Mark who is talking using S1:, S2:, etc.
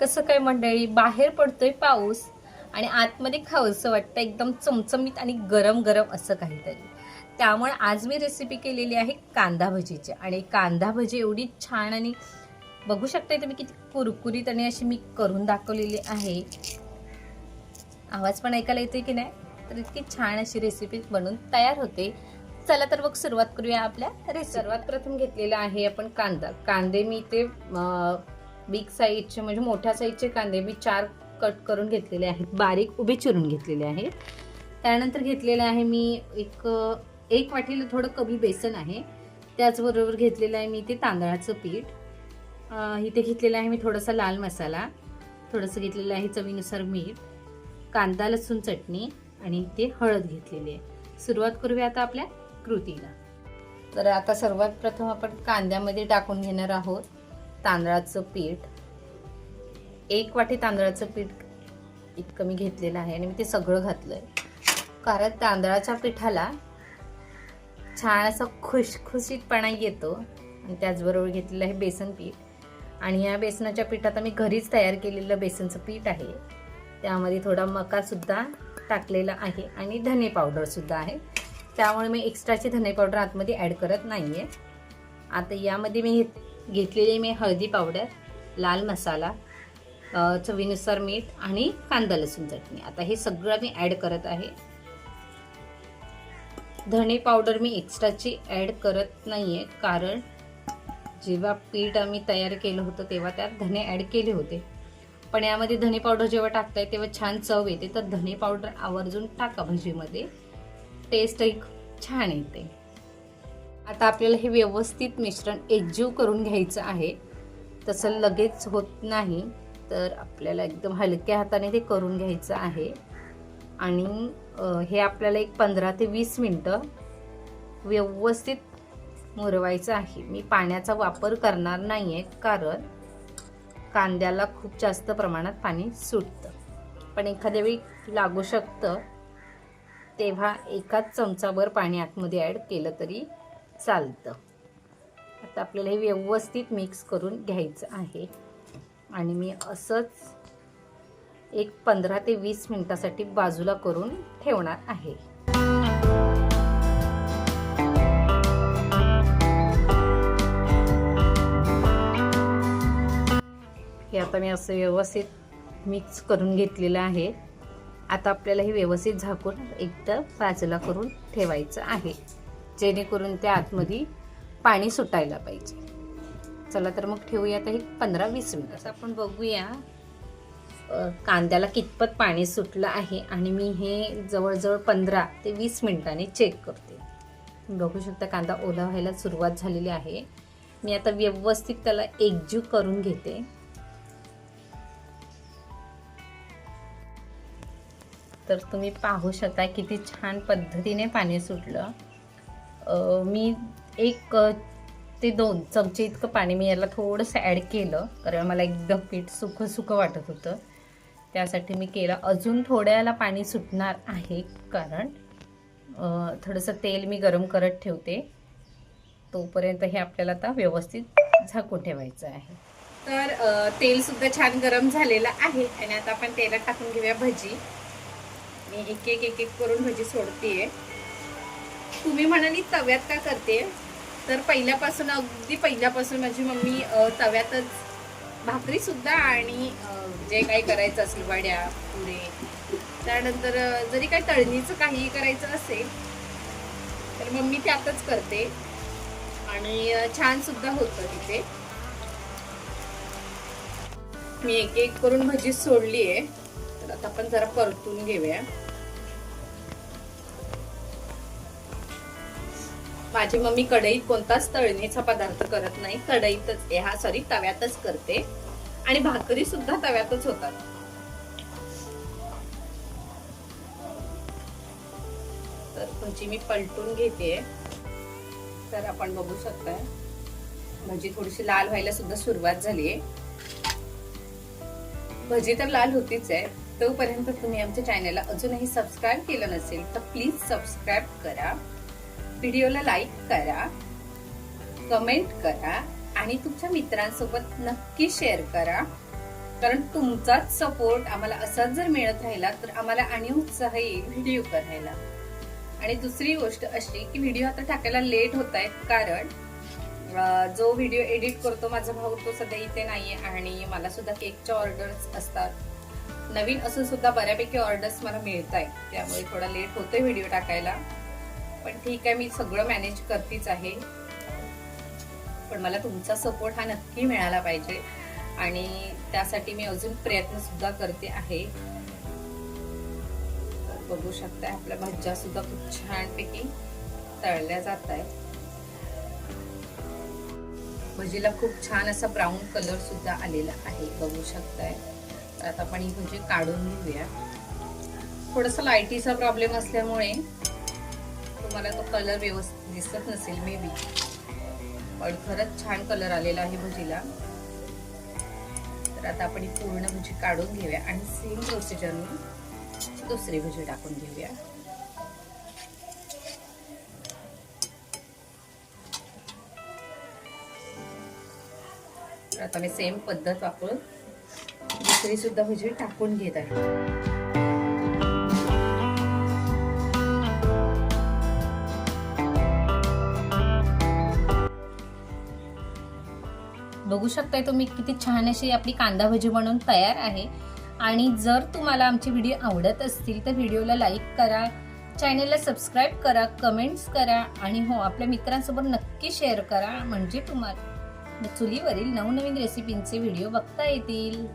S1: कसं काय मंडळी? बाहेर पडतोय पाऊस आणि आतमध्ये खावंसं वाटतं एकदम चमचमीत आणि गरम गरम असं काहीतरी. त्यामुळे आज मी रेसिपी केलेली आहे कांदा भजीची. आणि कांदा भजी एवढी छान आणि बघू शकता तुम्ही किती कुरकुरीत आणि अशी मी करून दाखवलेली आहे. आवाज पण ऐकायला येतोय की नाही? तर इतकी छान अशी रेसिपी बनून तयार होते. चला तर मग सुरुवात करूया आपल्या रेसिपी. सर्वात प्रथम घेतलेला आहे आपण कांदा. कांदे मी ते बिग साईजचे म्हणजे मोठ्या साईजचे कांदे मी चार कट करून घेतलेले आहेत. बारीक उभे चिरून घेतलेले आहेत. त्यानंतर घेतलेले आहे मी एक एक वाटीला थोडं कमी बेसन आहे. त्याचबरोबर घेतलेलं आहे मी ते तांदळाचं पीठ. इथे घेतलेलं आहे मी थोडासा लाल मसाला. थोडंसं घेतलेलं आहे चवीनुसार मीठ. कांदा लसूण चटणी आणि ते हळद घेतलेली आहे. सुरुवात करूया आता आपल्या कृतीला. तर आता सर्वात प्रथम आपण कांद्यामध्ये टाकून घेणार आहोत तांदळाचं पीठ. एक वाटी तांदळाचं पीठ इतकं मी घेतलेलं आहे आणि मी ते सगळं घातलंय. कारण तांदळाच्या पिठाला छान असा खुशखुशीतपणा येतो. आणि त्याचबरोबर घेतलेलं आहे बेसन पीठ. आणि या बेसनाच्या पिठात मी घरीच तयार केलेलं बेसनचं पीठ आहे. त्यामध्ये थोडा मकासुद्धा टाकलेला आहे आणि धने पावडरसुद्धा आहे. त्यामुळे मी एक्स्ट्राची धने पावडर आतमध्ये ॲड करत नाही आहे आता यामध्ये मी घेतलेली मी हळदी पावडर लाल मसाला चवीनुसार मीठ आणि कांदा लसूण चटणी. आता हे सगळं मी ॲड करत आहे. धणे पावडर मी एक्स्ट्राची ॲड करत नाही आहे कारण जेव्हा पीठ आम्ही तयार केलं होतं तेव्हा त्यात धणे ॲड केले होते. पण यामध्ये धणे पावडर जेव्हा टाकताय तेव्हा छान चव येते. तर धणे पावडर आवर्जून टाका भजीमध्ये. टेस्टही छान येते. आता आपल्याला हे व्यवस्थित मिश्रण एकजीव करून घ्यायचं आहे. तसं लगेच होत नाही तर आपल्याला एकदम हलक्या हाताने ते करून घ्यायचं आहे. आणि हे आपल्याला एक पंधरा ते वीस मिनटं व्यवस्थित मुरवायचं आहे. मी पाण्याचा वापर करणार नाही आहे कारण कांद्याला खूप जास्त प्रमाणात पाणी सुटतं. पण एखाद्या वेळी लागू शकतं. तेव्हा एकाच चमचाभर पाणी आतमध्ये ॲड केलं तरी चालतं. आता आपल्याला हे व्यवस्थित मिक्स करून घ्यायचं आहे. आणि मी असंच एक पंधरा ते वीस मिनिटासाठी बाजूला करून ठेवणार आहे. हे आता मी असं व्यवस्थित मिक्स करून घेतलेलं आहे. आता आपल्याला हे व्यवस्थित झाकून एकदा बाजूला करून ठेवायचं आहे. जेणेकरून त्या आतमध्ये पाणी सुटायला पाहिजे. चला तर मग ठेवूया आता हे पंधरा वीस मिनिट. असं आपण बघूया कांद्याला कितपत पाणी सुटलं आहे आणि मी हे जवळजवळ पंधरा ते वीस मिनिटांनी चेक करते. बघू शकता कांदा ओला व्हायला सुरुवात झालेली आहे. मी आता व्यवस्थित त्याला एकजीव करून घेते. तर तुम्ही पाहू शकता किती छान पद्धतीने पाणी सुटलं. मी एक ते दोन चमचे इतकं पाणी मी याला थोडंसं ॲड केलं कारण मला एकदम पीठ सुखं सुखं वाटत होतं. त्यासाठी मी केलं. अजून थोड्याला पाणी सुटणार आहे कारण थोडंसं तेल मी गरम करत ठेवते. तोपर्यंत हे आपल्याला आता व्यवस्थित झाकून ठेवायचं आहे. तर तेलसुद्धा छान गरम झालेलं आहे. आणि आता आपण तेलात टाकून घेऊया भजी. मी एक एक एक एक करून भजी सोडतेय. तुम्ही म्हणाली तव्यात का करते? तर पहिल्यापासून अगदी पहिल्यापासून माझी मम्मी तव्यातच भाकरी सुद्धा आणि जे काही करायचं असेल वड्या पुरे त्यानंतर जरी काही तळणीचं काहीही करायचं असेल तर मम्मी त्यातच करते. आणि छानसुद्धा छान सुद्धा होतं तिथे. मी एक एक करून भजी सोडली आहे तर आता आपण जरा परतून घेऊया. माझी मम्मी कढईत कोणताच तळणीचा पदार्थ करत नाही. कढईतच हा सॉरी तव्यातच करते. आणि भाकरी सुद्धा तव्यातच होतात. तर तुमची मी पलटून घेते. तर आपण बघू शकताय. भजी थोडीशी लाल व्हायला सुद्धा सुरुवात झाली आहे भजी तर लाल होतीच आहे. तोपर्यंत तुम्ही आमच्या चॅनलला अजूनही सबस्क्राईब केलं नसेल तर प्लीज सबस्क्राईब करा. व्हिडिओला लाईक करा कमेंट करा आणि तुमच्या मित्रांसोबत नक्की शेअर करा. कारण तुमचाच सपोर्ट आम्हाला असाच जर मिळत राहिला तर आम्हाला आणि उत्साह येईल व्हिडिओ करायला. आणि दुसरी गोष्ट अशी की व्हिडिओ आता टाकायला लेट होत आहेत कारण जो व्हिडिओ एडिट करतो माझा भाऊ तो सध्या इथे नाहीये आणि मला सुद्धा केकच्या ऑर्डर्स असतात. नवीन असून सुद्धा बऱ्यापैकी ऑर्डर्स मला मिळत आहेत त्यामुळे थोडा लेट होतोय व्हिडिओ टाकायला. पण ठीक आहे मी सगळं मॅनेज करतेच आहे. पण मला तुमचा सपोर्ट हा नक्की मिळाला पाहिजे. आणि त्यासाठी मी अजून प्रयत्न सुद्धा करते आहे. बघू शकताय आपल्या भाज्या सुद्धा खूप छानपैकी तळल्या जात आहेत भजीला खूप छान असा ब्राऊन कलर सुद्धा आलेला आहे बघू शकताय. तर आता आपण ही भजी काढून घेऊया. थोडासा लाईटीचा प्रॉब्लेम असल्यामुळे तुम्हाला तो कलर व्यवस्थित दिसत नसेल मे बी पण खरंच छान कलर आलेला आहे भजीला. तर आता आपण ही पूर्ण भजी काढून घेऊया आणि सेम प्रोसिजरने दुसरी भजी टाकून घेऊया. आता मी सेम पद्धत वापरून दुसरी सुद्धा भजी टाकून घेत आहे. बघू शकताय तुम्ही किती छान अशी आपली कांदा भजी बनवून तयार आहे. आणि जर तुम्हाला आमचे व्हिडिओ आवडत असतील तर व्हिडिओला लाईक करा चॅनेलला सबस्क्राईब करा कमेंट्स करा आणि हो आपल्या मित्रांसोबत नक्की शेअर करा. म्हणजे तुम्हाला चुलीवरील नवनवीन रेसिपींचे व्हिडिओ बघता येतील.